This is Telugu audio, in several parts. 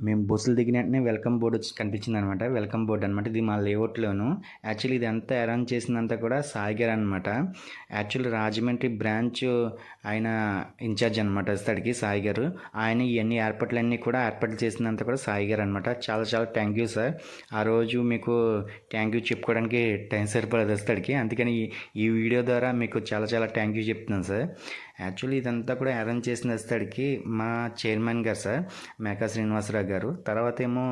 మేము బస్సులు దిగిన వెంటనే వెల్కమ్ బోర్డ్ వచ్చి కనిపించింది అనమాట వెల్కమ్ బోర్డ్ అనమాట. ఇది మా లేఅవుట్లోను. యాక్చువల్లీ ఇదంతా అరేంజ్ చేసిందంతా కూడా సాయిగారు అనమాట. యాక్చువల్ రాజమండ్రి బ్రాంచ్ ఆయన ఇన్ఛార్జ్ అనమాట ఇస్తాడికి సాయి గారు ఆయన ఇవన్నీ ఏర్పాట్లన్నీ కూడా ఏర్పాట్లు చేసినంత కూడా సాయి గారు అనమాట. చాలా చాలా థ్యాంక్ యూ సార్ ఆ రోజు మీకు థ్యాంక్ యూ చెప్పుకోవడానికి టైం సరిపడదు ఇస్తాడికి అందుకని ఈ- ఈ వీడియో ద్వారా మీకు చాలా చాలా థ్యాంక్ యూ చెప్తున్నాను సార్ యాక్చువల్లీ ఇదంతా కూడా అరేంజ్ చేసిన ఇస్తాడికి మా చైర్మన్ గారు సార్ మేకా శ్రీనివాసరావు గారు తర్వాత ఏమో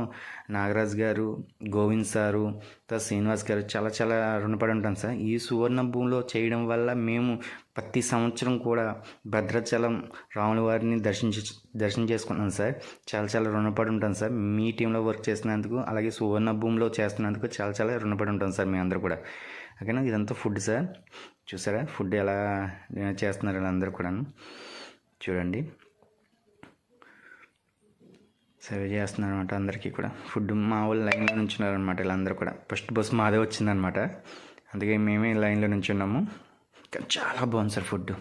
నాగరాజ్ గారు గోవింద్ సారు తర్వాత శ్రీనివాస్ గారు చాలా చాలా రుణపడి ఉంటాం సార్. ఈ సువర్ణ భూమిలో చేయడం వల్ల మేము ప్రతి సంవత్సరం కూడా భద్రాచలం రాముల వారిని దర్శించి దర్శనం చేసుకున్నాం సార్. చాలా చాలా రుణపడి ఉంటాం సార్. మీ టీంలో వర్క్ చేసినందుకు అలాగే సువర్ణ భూమిలో చేస్తున్నందుకు చాలా చాలా రుణపడి ఉంటాం సార్ మీ అందరూ కూడా. ఓకేనా ఇదంతా ఫుడ్ సార్ చూసారా? ఫుడ్ ఎలా చేస్తున్నారు వీళ్ళందరూ కూడా చూడండి. సర్వ్ చేస్తున్నారు అనమాట అందరికీ కూడా. ఫుడ్ మా వాళ్ళు లైన్లో నుంచున్నారనమాట వీళ్ళందరూ కూడా. ఫస్ట్ బస్ మాదే వచ్చిందనమాట అందుకే మేమే లైన్లో నుంచున్నాము. కానీ చాలా బాగుంది సార్ ఫుడ్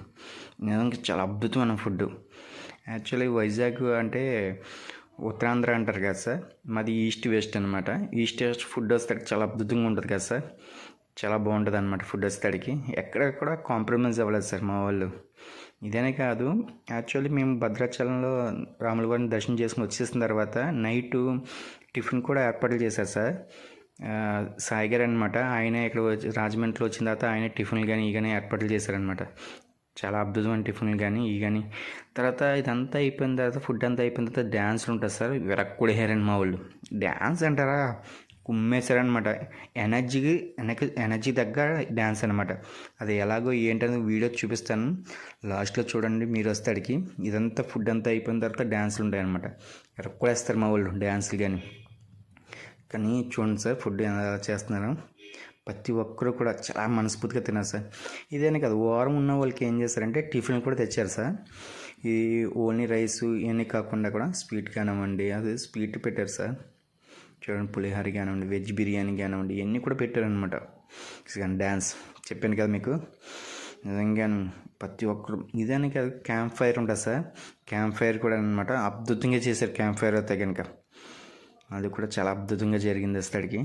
నిజంగా చాలా అద్భుతమైన ఫుడ్ యాక్చువల్లీ వైజాగ్ అంటే ఉత్తరాంధ్ర అంటారు కదా సార్ మాది ఈస్ట్ వెస్ట్ అనమాట ఈస్ట్ వెస్ట్ ఫుడ్ వస్తే చాలా అద్భుతంగా ఉంటుంది కదా సార్ చాలా బాగుంటుంది అనమాట ఫుడ్ వచ్చేసరికి. ఎక్కడెక్కడ కూడా కాంప్రమైజ్ అవ్వలేదు సార్ మా వాళ్ళు. ఇదనే కాదు యాక్చువల్లీ మేము భద్రాచలంలో రాములవారిని దర్శనం చేసుకుని వచ్చేసిన తర్వాత నైట్ టిఫిన్ కూడా ఏర్పాట్లు చేశారు సార్. సాయిగారు సాయి గారు అనమాట ఆయన ఇక్కడ వచ్చి రాజమండ్రిలో వచ్చిన తర్వాత ఆయన టిఫిన్లు కానీ ఈ కానీ ఏర్పాట్లు చేశారనమాట చాలా అద్భుతమైన టిఫిన్లు కానీ ఈ కానీ తర్వాత ఇదంతా అయిపోయిన తర్వాత ఫుడ్ అంతా అయిపోయిన తర్వాత డ్యాన్స్లు ఉంటుంది సార్ విరక్కుడేయారండి మా వాళ్ళు. డ్యాన్స్ అంటారా? కుమ్మేశారనమాట ఎనర్జీకి ఎనర్జీ ఎనర్జీ దగ్గర డ్యాన్స్ అనమాట అది ఎలాగో ఏంటనేది వీడియో చూపిస్తాను. లాస్ట్లో చూడండి మీరు వస్తాడికి ఇదంతా ఫుడ్ అంతా అయిపోయిన తర్వాత డ్యాన్సులు ఉంటాయి అనమాట మా వాళ్ళు డ్యాన్సులు కానీ. కానీ చూడండి సార్ ఫుడ్ ఎలా చేస్తున్నారు. ప్రతి ఒక్కరు కూడా చాలా మనస్ఫూర్తిగా తిన్నారు సార్. ఇదేనే కాదు వారం ఉన్న వాళ్ళకి ఏం చేస్తారంటే టిఫిన్ కూడా తెచ్చారు సార్. ఈ ఓన్లీ రైస్ ఇవన్నీ కాకుండా కూడా స్వీట్ కానివ్వండి అది స్వీట్ పెట్టారు సార్. చూడండి పులిహోర కానివ్వండి వెజ్ బిర్యానీ కానివ్వండి ఇవన్నీ కూడా పెట్టారనమాట డ్యాన్స్ చెప్పాను కదా మీకు. నిజంగా ప్రతి ఒక్కరు ఇదని కాదు క్యాంప్ ఫైర్ ఉంటుంది సార్? క్యాంప్ ఫైర్ కూడా అనమాట అద్భుతంగా చేశారు క్యాంప్ ఫైర్ అయితే కనుక అది కూడా చాలా అద్భుతంగా జరిగింది అసలుకి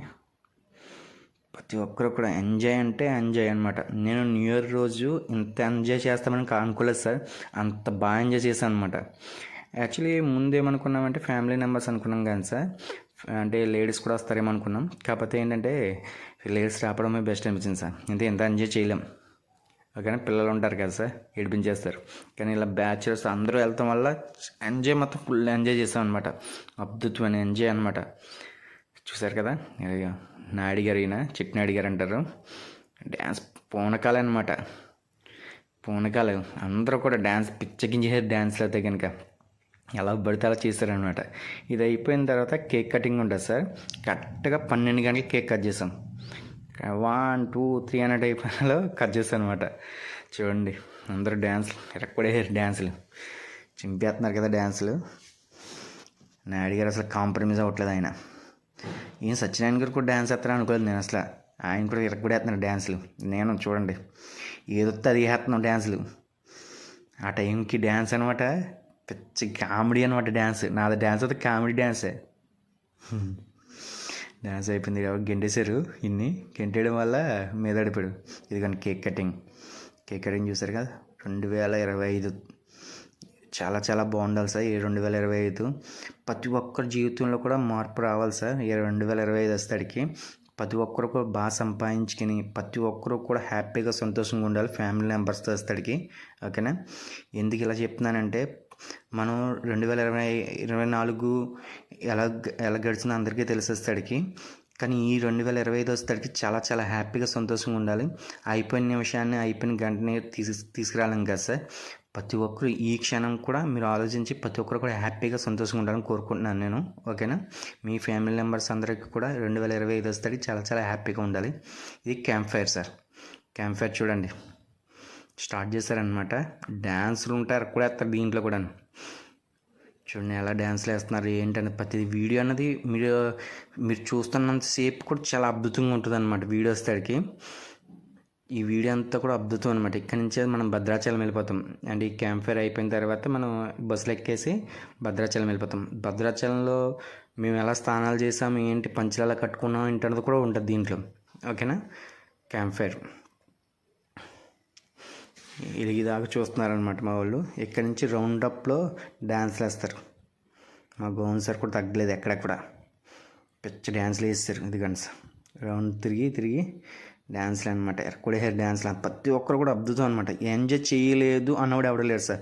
ప్రతి ఒక్కరు కూడా ఎంజాయ్ అంటే ఎంజాయ్ అనమాట నేను న్యూ ఇయర్ రోజు ఇంత ఎంజాయ్ చేస్తామని అనుకోలేదు సార్. అంత బాగా ఎంజాయ్ చేశాను అనమాట యాక్చువల్లీ ముందేమనుకున్నామంటే ఫ్యామిలీ మెంబర్స్ అనుకున్నాం కానీ సార్ అంటే లేడీస్ కూడా వస్తారేమో అనుకున్నాం. కాకపోతే ఏంటంటే లేడీస్ రావడమే బెస్ట్ అనిపించింది సార్. ఇంత ఎంత ఎంజాయ్ చేయలేం. ఓకేనా? పిల్లలు ఉంటారు కదా సార్. ఏడిపించేస్తారు. కానీ ఇలా బ్యాచులర్స్ అందరూ వెళ్తాం వల్ల ఎంజాయ్ మొత్తం ఫుల్ ఎంజాయ్ చేస్తాం అనమాట అద్భుతమైన ఎంజాయ్ అనమాట చూసారు కదా? ఇదిగో నాయుడు గారు ఈయన చిట్నాయుడు గారు అంటారు. డ్యాన్స్ పూనకాలే అనమాట పూనకాలు. అందరూ కూడా డ్యాన్స్ పిచ్చగించేసారు డ్యాన్స్లు అయితే కనుక ఎలా పడితే అలా చేశారనమాట ఇది అయిపోయిన తర్వాత కేక్ కటింగ్ ఉంటుంది సార్. కరెక్ట్గా పన్నెండు గంటలకు కేక్ కట్ చేసాం వన్ టూ త్రీ అనే అయిపోయినలో కట్ చేస్తాను అనమాట చూడండి అందరూ డ్యాన్స్లు ఎరక్కడే డ్యాన్సులు చింపేస్తున్నారు కదా డ్యాన్సులు నాయుడు గారు అసలు కాంప్రమైజ్ అవ్వట్లేదు ఆయన. ఈయన సత్యనారాయణ గారు కూడా డ్యాన్స్ వేస్తారని అనుకోలేదు నేను అసలు. ఆయన కూడా ఇరగబడేస్తున్నారు డ్యాన్సులు నేను చూడండి ఏదొస్తే అది వేస్తున్నాం డ్యాన్సులు ఆ టైంకి డ్యాన్స్ అనమాట పిచ్చి కామెడీ అనమాట డ్యాన్స్ నాది డ్యాన్స్ అయితే కామెడీ డ్యాన్సే డ్యాన్స్ అయిపోయింది కాబట్టి గెంటేశారు ఇన్ని. గెంటేయడం వల్ల మీద ఇది ఇదిగోండి కేక్ కటింగ్. కేక్ కటింగ్ చూసారు కదా? రెండు వేల ఇరవై ఐదు. చాలా చాలా బాగుండాలి సార్. ఈ రెండు వేల ఇరవై ఐదు ప్రతి ఒక్కరి జీవితంలో కూడా మార్పు రావాలి సార్. ఈ రెండు వేల ఇరవై ఐదు వస్తాడికి ప్రతి ఒక్కరు కూడా బాగా సంపాదించుకుని ప్రతి ఒక్కరు కూడా హ్యాపీగా సంతోషంగా ఉండాలి. ఫ్యామిలీ మెంబర్స్తో వస్తాడికి ఓకేనా? ఎందుకు ఇలా చెప్తున్నానంటే మనం రెండు వేల ఇరవై ఇరవై నాలుగు ఎలా ఎలా గడిచిందో అందరికీ తెలిసేస్తాడికి కానీ ఈ రెండు వేల ఇరవై ఐదు వచ్చేసరికి చాలా చాలా హ్యాపీగా సంతోషంగా ఉండాలి. అయిపోయిన నిమిషాన్ని అయిపోయిన గంటని తీసి తీసుకురాలేం కదా సార్. ప్రతి ఒక్కరు ఈ క్షణం కూడా మీరు ఆలోచించి ప్రతి ఒక్కరు కూడా హ్యాపీగా సంతోషంగా ఉండాలని కోరుకుంటున్నాను నేను. ఓకేనా? మీ ఫ్యామిలీ మెంబర్స్ అందరికీ కూడా రెండు వేల ఇరవై ఐదు వస్తే చాలా చాలా హ్యాపీగా ఉండాలి. ఇది campfire sir. Campfire చూడండి. స్టార్ట్ చేశారనమాట డ్యాన్సులు ఉంటారు కూడా వేస్తారు దీంట్లో కూడా చూడండి ఎలా డ్యాన్స్లు వేస్తున్నారు ఏంటని ప్రతి వీడియో అనేది మీరు మీరు చూస్తున్నంత సేపు కూడా చాలా అద్భుతంగా ఉంటుంది అనమాట వీడియో వస్తాడికి ఈ వీడియో అంతా కూడా అద్భుతం అనమాట ఇక్కడ నుంచే మనం భద్రాచలం వెళ్ళిపోతాం. అండ్ ఈ క్యాంప్ ఫైర్ అయిపోయిన తర్వాత మనం బస్సులు ఎక్కేసి భద్రాచలం వెళ్ళిపోతాం. భద్రాచలంలో మేము ఎలా స్నానాలు చేసాము ఏంటి పంచులు ఎలా కట్టుకున్నాం ఏంటన్నది కూడా ఉంటుంది దీంట్లో. ఓకేనా? Camp fire. ఇలిగిదాకా చూస్తున్నారనమాట మా వాళ్ళు. ఇక్కడి నుంచి రౌండ్ అప్లో డ్యాన్స్లు వేస్తారు మా గోవన్ సార్ కూడా తగ్గలేదు ఎక్కడెక్కడ పిచ్చ డ్యాన్స్లు వేస్తారు ఇదిగండి సార్. రౌండ్ తిరిగి తిరిగి డ్యాన్స్లు అనమాట ఎక్కడ హెయిర్ డ్యాన్స్లు ప్రతి ఒక్కరు కూడా అద్భుతం అనమాట ఎంజాయ్ చేయలేదు అన్నవాడు ఎవడ లేరు సార్.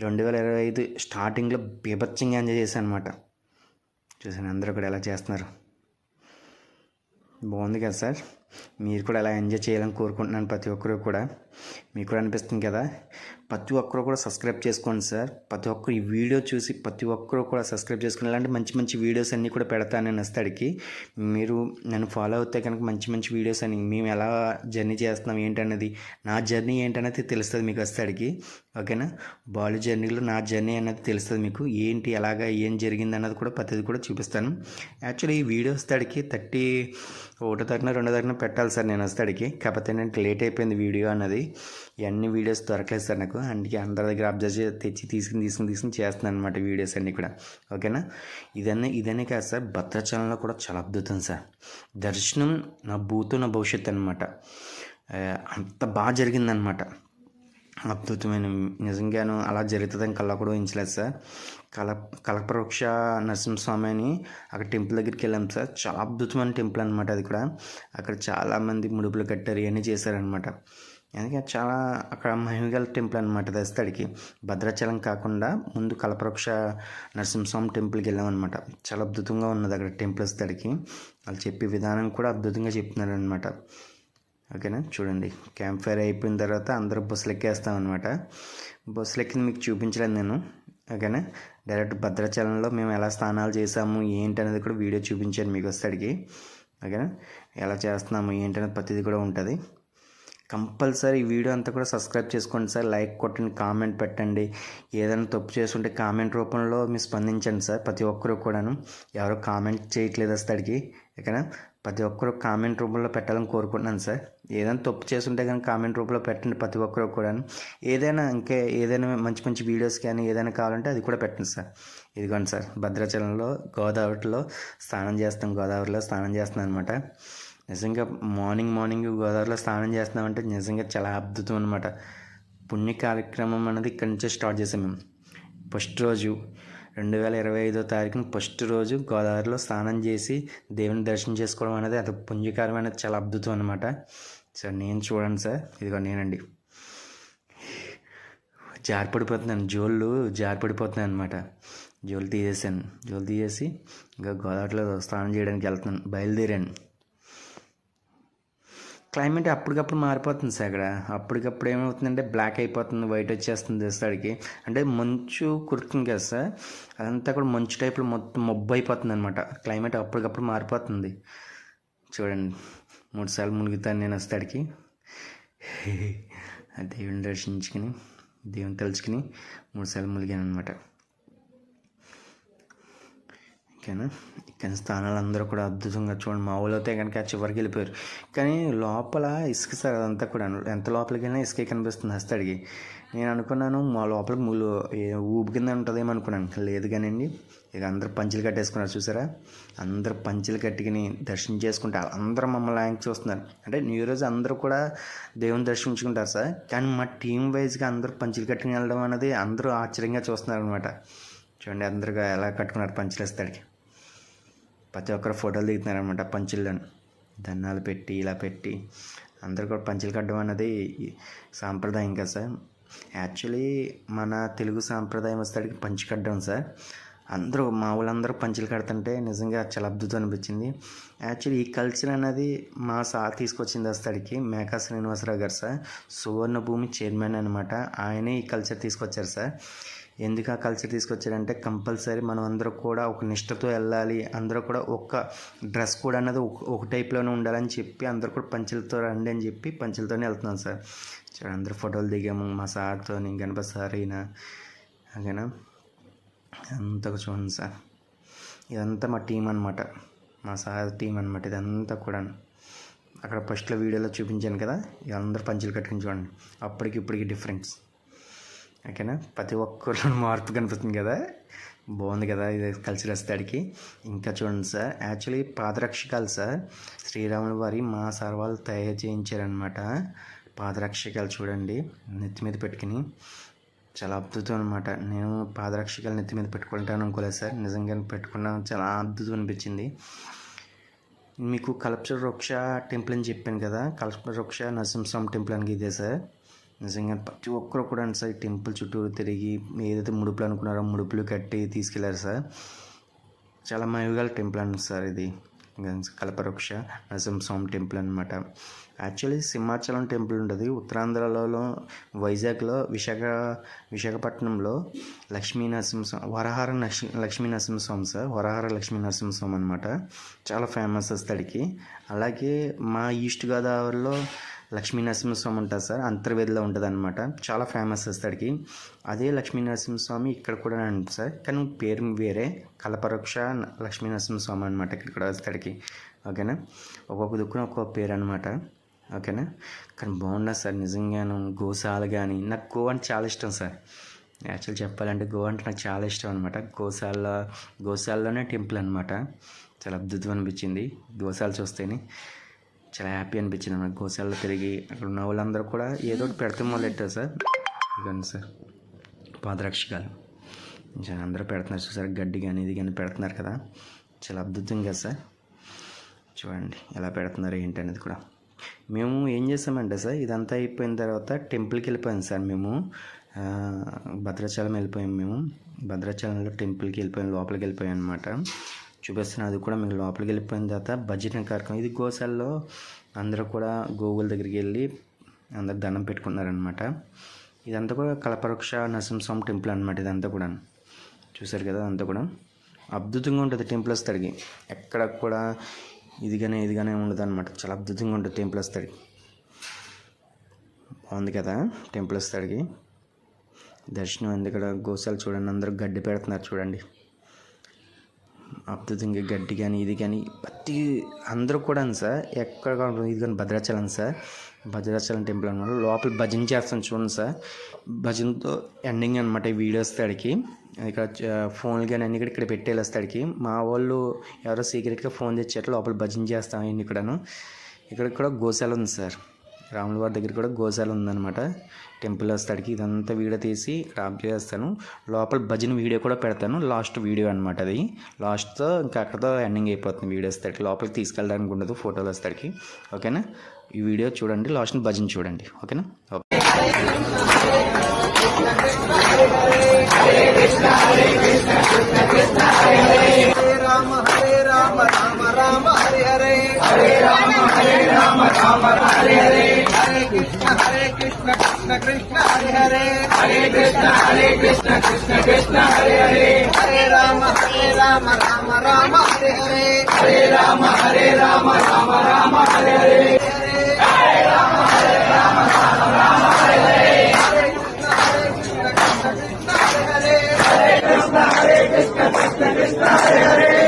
రెండు వేల ఇరవై ఐదు స్టార్టింగ్లో బీభత్సంగా ఎంజాయ్ చేశాను అనమాట చూసాను అందరూ కూడా ఎలా చేస్తున్నారు. బాగుంది కదా సార్. మీరు కూడా అలా ఎంజాయ్ చేయాలని కోరుకుంటున్నాను ప్రతి ఒక్కరు కూడా. మీకు కూడా అనిపిస్తుంది కదా? ప్రతి ఒక్కరు కూడా సబ్స్క్రైబ్ చేసుకోండి సార్. ప్రతి ఒక్కరు ఈ వీడియో చూసి ప్రతి ఒక్కరు కూడా సబ్స్క్రైబ్ చేసుకుని ఇలాంటి మంచి మంచి వీడియోస్ అన్నీ కూడా పెడతాను నేను వస్తాడికి మీరు నన్ను ఫాలో అవుతే కనుక మంచి మంచి వీడియోస్ అని మేము ఎలా జర్నీ చేస్తున్నాం ఏంటన్నది నా జర్నీ ఏంటనేది తెలుస్తుంది మీకు వస్తాడికి ఓకేనా? బాలు జర్నీలో నా జర్నీ అనేది తెలుస్తుంది మీకు. ఏంటి ఎలాగా ఏం జరిగింది అన్నది కూడా ప్రతిది కూడా చూపిస్తాను. యాక్చువల్లీ ఈ వీడియో వస్తాడికి థర్టీ ఒకటో తగిన రెండో తగిన పెట్టాలి సార్ నేను వస్తాడికి కాకపోతే ఏంటంటే లేట్ అయిపోయింది వీడియో అన్నది. ఇవన్నీ వీడియోస్ దొరకలేదు సార్ నాకు. అందుకే అందరి దగ్గర అబ్జర్వ్ చేసి తెచ్చి తీసుకుని తీసుకుని తీసుకుని చేస్తున్నాను అనమాట వీడియోస్ అన్నీ కూడా. ఓకేనా? ఇదన్నీ ఇదనే కాదు సార్. భద్రాచలంలో కూడా చాలా అద్భుతం సార్. దర్శనం నా భూతో నా భవిష్యత్తు అనమాట అంత బాగా జరిగిందనమాట అద్భుతమైన నిజంగాను అలా జరుగుతుందని కళ్ళ కూడా ఉంచలేదు సార్. కల కలపవృక్ష నరసింహస్వామి అని అక్కడ టెంపుల్ దగ్గరికి వెళ్ళాం సార్. చాలా అద్భుతమైన టెంపుల్ అనమాట అది కూడా. అక్కడ చాలామంది ముడుపులు కట్టారు ఇవన్నీ చేశారనమాట అందుకే చాలా అక్కడ మహిమగల టెంపుల్ అనమాట దస్తడికి భద్రాచలం కాకుండా ముందు కలపరక్ష నరసింహస్వామి టెంపుల్కి వెళ్ళామన్నమాట చాలా అద్భుతంగా ఉన్నది అక్కడ టెంపుల్ వస్తాడికి వాళ్ళు చెప్పే విధానం కూడా అద్భుతంగా చెప్తున్నారనమాట ఓకేనా? చూడండి. క్యాంప్ ఫైర్ అయిపోయిన తర్వాత అందరూ బస్సులు ఎక్కేస్తాం అనమాట బస్సులు ఎక్కింది మీకు చూపించలేదు నేను. ఓకేనా? డైరెక్ట్ భద్రాచలంలో మేము ఎలా స్నానాలు చేసాము ఏంటి అనేది కూడా వీడియో చూపించాను మీకు వస్తాడికి ఓకేనా? ఎలా చేస్తున్నాము ఏంటి అనేది ప్రతిదీ కూడా ఉంటుంది. కంపల్సరీ ఈ వీడియో అంతా కూడా సబ్స్క్రైబ్ చేసుకోండి సార్. లైక్ కొట్టండి కామెంట్ పెట్టండి. ఏదైనా తప్పు చేస్తుంటే కామెంట్ రూపంలో మీరు స్పందించండి సార్ ప్రతి ఒక్కరు కూడాను. ఎవరు కామెంట్ చేయట్లేదు అసలుకి ఓకేనా? ప్రతి ఒక్కరు కామెంట్ రూపంలో పెట్టాలని కోరుకుంటున్నాను సార్. ఏదైనా తప్పు చేస్తుంటే కానీ కామెంట్ రూపంలో పెట్టండి ప్రతి ఒక్కరు కూడాను. ఏదైనా ఇంకా ఏదైనా మంచి మంచి వీడియోస్ కానీ ఏదైనా కావాలంటే అది కూడా పెట్టండి సార్. ఇదిగోండి సార్ భద్రాచలంలో గోదావరిలో స్నానం చేస్తాం గోదావరిలో స్నానం చేస్తున్నాను అనమాట నిజంగా మార్నింగ్ మార్నింగ్ గోదావరిలో స్నానం చేస్తున్నామంటే నిజంగా చాలా అద్భుతం అనమాట పుణ్య కార్యక్రమం అనేది ఇక్కడి నుంచే స్టార్ట్ చేసాం మేము. ఫస్ట్ రోజు రెండు వేల ఇరవై ఐదో తారీఖున ఫస్ట్ రోజు గోదావరిలో స్నానం చేసి దేవుని దర్శనం చేసుకోవడం అనేది అది పుణ్యకారం అనేది చాలా అద్భుతం అనమాట సార్ నేను చూడండి సార్. ఇదిగో నేనండి. జారిపడిపోతున్నాను. జోళ్ళు జారిపడిపోతున్నాయి అనమాట జోలు తీసేసాను. జోలు తీసేసి ఇంకా గోదావరిలో స్నానం చేయడానికి వెళ్తున్నాను. బయలుదేరాను. క్లైమేట్ అప్పటికప్పుడు మారిపోతుంది సార్ అక్కడ అప్పటికప్పుడు ఏమవుతుందంటే బ్లాక్ అయిపోతుంది వైట్ వచ్చేస్తుంది దేస్తాడికి అంటే మంచు కురుతుంది కదా సార్. అదంతా కూడా మంచు టైప్లో మొత్తం మబ్బు అయిపోతుంది అనమాట క్లైమేట్ అప్పటికప్పుడు మారిపోతుంది. చూడండి. మూడు సార్లు మునుగుతాను నేను వస్తాడికి. దేవుని దర్శించుకుని దేవుని తలుచుకుని మూడు సార్లు మునిగాను అనమాట ఓకేనా? ఇక్కడ స్థానాలు అందరూ కూడా అద్భుతంగా చూడండి. మా ఊళ్ళో అయితే కనుక చివరికి వెళ్ళిపోయారు. కానీ లోపల ఇసుక సార్ అదంతా కూడా ఎంత లోపలికి వెళ్ళినా ఇసుకే కనిపిస్తుంది హస్తడికి నేను అనుకున్నాను మా లోపల మూలు ఊపు కింద ఉంటుందేమో అనుకున్నాను. లేదు కానివ్వండి ఇక అందరూ పంచులు కట్టేసుకున్నారు చూసారా? అందరూ పంచులు కట్టుకుని దర్శనం చేసుకుంటే అందరూ మమ్మల్ని యాంక్ చూస్తున్నారు. అంటే న్యూ రోజు అందరూ కూడా దేవుని దర్శించుకుంటారు సార్. కానీ మా టీం వైజ్గా అందరూ పంచులు కట్టుకుని వెళ్ళడం అనేది అందరూ ఆశ్చర్యంగా చూస్తున్నారు అనమాట చూడండి అందరుగా ఎలా కట్టుకున్నారు పంచులు వేస్తాడికి ప్రతి ఒక్కరు ఫోటోలు దిగుతున్నారనమాట పంచులను. దండాలు పెట్టి ఇలా పెట్టి. అందరు కూడా పంచులు కట్టడం అన్నది సాంప్రదాయం కదా సార్. యాక్చువల్లీ మన తెలుగు సాంప్రదాయం వస్తాడికి పంచి కట్టడం సార్. అందరూ మా వాళ్ళందరూ పంచులు కడుతుంటే నిజంగా చాలా అద్భుతం అనిపించింది. యాక్చువల్లీ ఈ కల్చర్ అనేది మా సార్ తీసుకొచ్చింది వస్తాడికి మేకా శ్రీనివాసరావు గారు సార్. సువర్ణ భూమి చైర్మన్ అనమాట ఆయనే ఈ కల్చర్ తీసుకొచ్చారు సార్. ఎందుకు ఆ కల్చర్ తీసుకొచ్చారంటే కంపల్సరీ మనం అందరూ కూడా ఒక నిష్టతో వెళ్ళాలి. అందరూ కూడా ఒక డ్రెస్ కోడ్ అన్నది ఒక టైప్లోనే ఉండాలని చెప్పి అందరూ కూడా పంచులతో రండి అని చెప్పి పంచులతోనే వెళ్తున్నాం సార్. చూడండి అందరూ ఫోటోలు దిగాము. మా సార్తో గణపతి సార్ అయినా అలాగేనా అంతా చూడండి సార్. ఇదంతా మా టీం అనమాట మా సార్ టీం అనమాట ఇదంతా కూడా అక్కడ ఫస్ట్లో వీడియోలో చూపించాను కదా. అందరూ పంచులు కట్టుకుని చూడండి. అప్పటికి ఇప్పటికి డిఫరెన్స్ ఓకేనా? ప్రతి ఒక్కరిలో మార్పు కనిపిస్తుంది కదా? బాగుంది కదా ఇది కల్చర్ అస్తాడికి ఇంకా చూడండి సార్ యాక్చువల్లీ పాదరక్షకాలు సార్ శ్రీరాముల వారి మా సార్ వాళ్ళు తయారు చేయించారనమాట పాదరక్షకాలు చూడండి నెత్తి మీద పెట్టుకుని. చాలా అద్భుతం అనమాట నేను పాదరక్షకాలు నెత్తి మీద పెట్టుకుంటాను అనుకోలేదు సార్. నిజంగా పెట్టుకున్నా చాలా అద్భుతం అనిపించింది. మీకు కల్పస వృక్ష టెంపుల్ అని చెప్పాను కదా కల్పస వృక్ష నరసింహస్వామి టెంపుల్ అని ఇదే సార్. నిజంగా ప్రతి ఒక్కరు కూడా అండి సార్ ఈ టెంపుల్ చుట్టూరు తిరిగి ఏదైతే ముడుపులు అనుకున్నారో ముడుపులు కట్టి తీసుకెళ్ళారు సార్. చాలా మయుగాల టెంపుల్ అండి సార్ ఇది. కల్పవృక్ష నరసింహస్వామి టెంపుల్ అనమాట యాక్చువల్లీ సింహాచలం టెంపుల్ ఉంటుంది. ఉత్తరాంధ్రలో వైజాగ్లో విశాఖ విశాఖపట్నంలో లక్ష్మీ నరసింహస్వామి వరహార లక్ష్మీ లక్ష్మీ నరసింహస్వామి సార్. వరహార లక్ష్మీ నరసింహస్వామి అనమాట చాలా ఫేమస్ అస్తడికి అలాగే మా ఈస్ట్ గోదావరిలో లక్ష్మీ నరసింహస్వామి ఉంటుంది సార్. అంతర్వేదిలో ఉంటుంది అనమాట చాలా ఫేమస్ వస్తాడికి అదే లక్ష్మీ నరసింహస్వామి ఇక్కడ కూడా ఉంటుంది సార్. కానీ పేరు వేరే. కలపరోక్ష లక్ష్మీ నరసింహస్వామి అనమాట ఇక్కడ వస్తాడికి ఓకేనా? ఒక్కొక్క దుక్కున ఒక్కొక్క పేరు అనమాట ఓకేనా? కానీ బాగున్నా సార్ నిజంగాను? గోశాల కానీ నాకు గో అంటే చాలా ఇష్టం సార్. యాక్చువల్ చెప్పాలంటే గో అంటే నాకు చాలా ఇష్టం అనమాట గోశాల గోశాలలోనే టెంపుల్ అనమాట చాలా అద్భుతం అనిపించింది. గోశాల చూస్తేనే. చాలా హ్యాపీ అనిపించింది నాకు గోశాలలో తిరిగి అక్కడ ఉన్న వాళ్ళందరూ కూడా ఏదో ఒకటి పెడతాం మొదలెట్టారు సార్? ఇదండి సార్. పాదరక్షకాలు చాలా అందరూ పెడుతున్నారు సార్ గడ్డి కానీ ఇది కానీ పెడుతున్నారు కదా. చాలా అద్భుతంగా సార్? చూడండి ఎలా పెడుతున్నారు ఏంటి అనేది కూడా. మేము ఏం చేసామంటే సార్ ఇదంతా అయిపోయిన తర్వాత టెంపుల్కి వెళ్ళిపోయాం సార్ మేము. భద్రాచలం వెళ్ళిపోయాం మేము. భద్రాచలంలో టెంపుల్కి వెళ్ళిపోయాం లోపలికి వెళ్ళిపోయాం అనమాట చూపిస్తున్నాను అది కూడా మీకు లోపలికి వెళ్ళిపోయిన తర్వాత భజన కార్యక్రమం. ఇది గోశాలలో అందరూ కూడా గోగుల దగ్గరికి వెళ్ళి అందరు దండం పెట్టుకున్నారనమాట ఇదంతా కూడా కలపవృక్ష నరసింహస్వామి టెంపుల్ అనమాట ఇదంతా కూడా. చూసారు కదా అంతా కూడా. అద్భుతంగా ఉంటుంది టెంపుల్ వస్తాడికి ఎక్కడ కూడా ఇదిగానే ఇదిగానే ఉండదు అనమాట చాలా అద్భుతంగా ఉంటుంది టెంపుల్ వస్తాడికి బాగుంది కదా టెంపుల్ వస్తాడికి దర్శనం ఎందుకంటే గోశాల చూడండి అందరూ గడ్డి పెడుతున్నారు చూడండి. అద్భుతంగా గడ్డి కానీ ఇది కానీ ప్రతి అందరూ కూడా సార్ ఎక్కడ ఇది కానీ భద్రాచలం సార్. భద్రాచలం టెంపుల్ అనమాట లోపల భజన చేస్తాను చూడండి సార్. భజనతో ఎండింగ్ అనమాట ఈ వీడియోస్ తాడికి ఇక్కడ ఫోన్లు కానీ అన్ని ఇక్కడ ఇక్కడ పెట్టేస్తాడికి మా వాళ్ళు ఎవరో సీక్రెట్గా ఫోన్ తెచ్చారు లోపల భజన చేస్తాం ఇన్ని కూడాను. ఇక్కడ కూడా గోశాల ఉంది సార్. రాముల వారి దగ్గర కూడా గోశాల ఉందన్నమాట. టెంపుల్ వస్తాడికి ఇదంతా వీడియో తీసి ఇక్కడ ఆప్ చేస్తాను. లోపల భజన వీడియో కూడా పెడతాను. లాస్ట్ వీడియో అనమాట అది. లాస్ట్తో ఇంకా అక్కడతో ఎండింగ్ అయిపోతుంది వీడియో వస్తాడికి లోపలికి తీసుకెళ్ళడానికి ఉండదు ఫోటోలు వస్తాడికి ఓకేనా? ఈ వీడియో చూడండి. లాస్ట్ భజన చూడండి. ఓకేనా? Okay. Rama Rama Rama Rama Hare Hare Hare Rama Hare Rama Rama Hare Hare Hare. Krishna Krishna Krishna Hare Hare Hare Krishna Hare Krishna Krishna Krishna Hare Hare Hare Rama Hare Rama Rama Rama Hare Hare Hare Rama Hare Rama Rama Rama Hare Hare Hare Krishna, Hare Krishna, Krishna Krishna, Hare Hare.